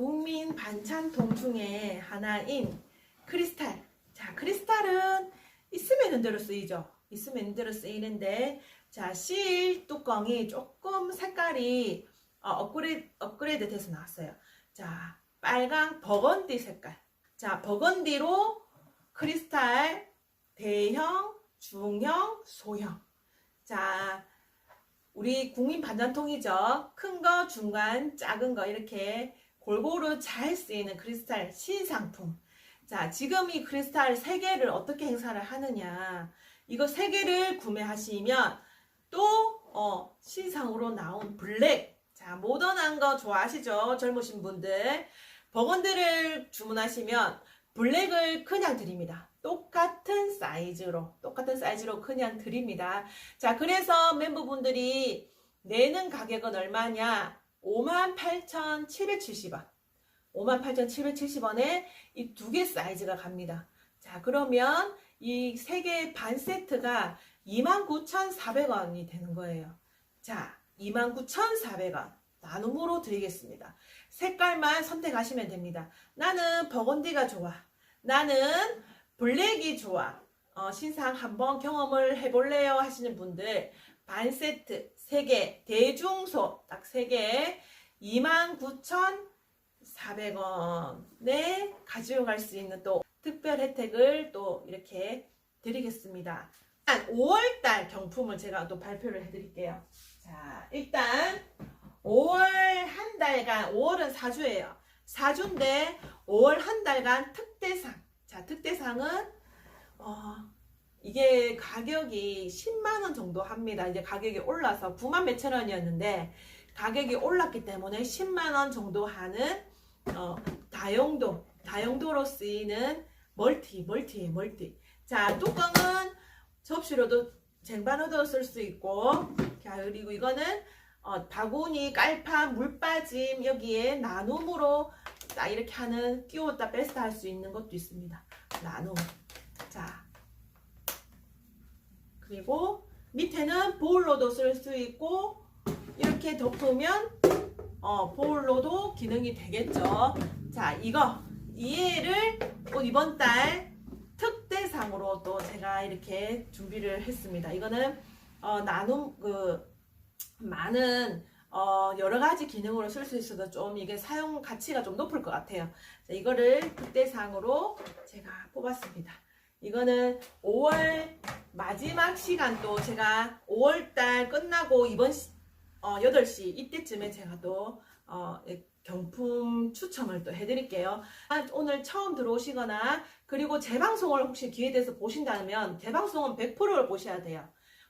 국민 반찬통 중에 하나인 크리스탈. 자, 크리스탈은 있으면 대로 쓰이죠. 있으면 대로 쓰이는데, 자, 실 뚜껑이 조금 색깔이 어, 업그레이드, 업그레이드 돼서 나왔어요. 자, 빨강 버건디 색깔. 자, 버건디로 크리스탈 대형, 중형, 소형. 자, 우리 국민 반찬통이죠. 큰 거, 중간, 작은 거 이렇게 골고루 잘 쓰이는 크리스탈 신상품. 자, 지금 이 크리스탈 3개를 어떻게 행사를 하느냐. 이거 3개를 구매하시면 또, 어, 신상으로 나온 블랙. 자, 모던한 거 좋아하시죠? 젊으신 분들. 버건드를 주문하시면 블랙을 그냥 드립니다. 똑같은 사이즈로, 똑같은 사이즈로 그냥 드립니다. 자, 그래서 멤버분들이 내는 가격은 얼마냐? 58,770원. 58,770원에 이 두 개 사이즈가 갑니다. 자, 그러면 이 세 개 반 세트가 29,400원이 되는 거예요. 자, 29,400원. 나눔으로 드리겠습니다. 색깔만 선택하시면 됩니다. 나는 버건디가 좋아. 나는 블랙이 좋아. 어, 신상 한번 경험을 해볼래요 하시는 분들 반 세트 3개 대중소 딱 3개 29,400원에 가지고 갈수 있는 또 특별 혜택을 또 이렇게 드리겠습니다. 5월달 경품을 제가 또 발표를 해드릴게요. 자, 일단 5월 한 달간, 5월은 4주예요. 4주인데 5월 한 달간 특대상. 자, 특대상은 어, 이게 가격이 10만원 정도 합니다. 이제 가격이 올라서 9만 몇천 원이었는데 가격이 올랐기 때문에 10만원 정도 하는 어, 다용도, 다용도로 쓰이는 멀티, 멀티, 멀티. 자, 뚜껑은 접시로도 쟁반으로도 쓸 수 있고, 자, 그리고 이거는 어, 바구니, 깔판, 물 빠짐 여기에 나눔으로 딱 이렇게 하는 끼웠다 뺐다 할 수 있는 것도 있습니다. 나눔. 자, 그리고 밑에는 보울로도 쓸 수 있고 이렇게 덮으면 어, 보울로도 기능이 되겠죠. 자, 이거 이해를 또 이번 달 특대상으로 또 제가 이렇게 준비를 했습니다. 이거는 어, 나눔 그 많은 어, 여러 가지 기능으로 쓸 수 있어서 좀 이게 사용 가치가 좀 높을 것 같아요. 자, 이거를 특대상으로 제가 뽑았습니다. 이거는 5월 마지막 시간 또 제가 5월달 끝나고 이번 시, 어, 8시 이때쯤에 제가 또 어, 예, 경품 추첨을 또 해드릴게요. 아, 오늘 처음 들어오시거나 그리고 재방송을 혹시 기회 돼서 보신다면 재방송은 100%를 보셔야 돼요.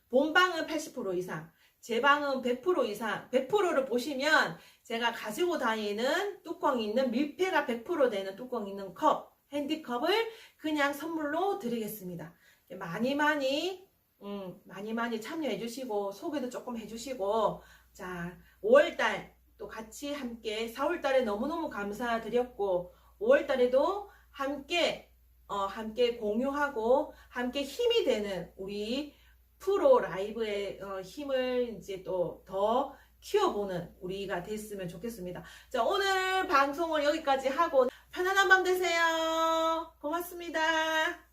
본방은 80% 이상, 재방은 100% 이상, 100%를 보시면 제가 가지고 다니는 뚜껑이 있는 밀폐가 100% 되는 뚜껑 있는 컵, 핸디컵을 그냥 선물로 드리겠습니다. 많이 많이 음, 많이 많이 참여해 주시고 소개도 조금 해 주시고 자 5월달 또 같이 함께 4월달에 너무너무 감사드렸고 5월달에도 함께 어, 함께 공유하고 함께 힘이 되는 우리 프로 라이브의 어, 힘을 이제 또 더 키워보는 우리가 됐으면 좋겠습니다. 자 오늘 방송을 여기까지 하고 편안한 밤 되세요. 고맙습니다.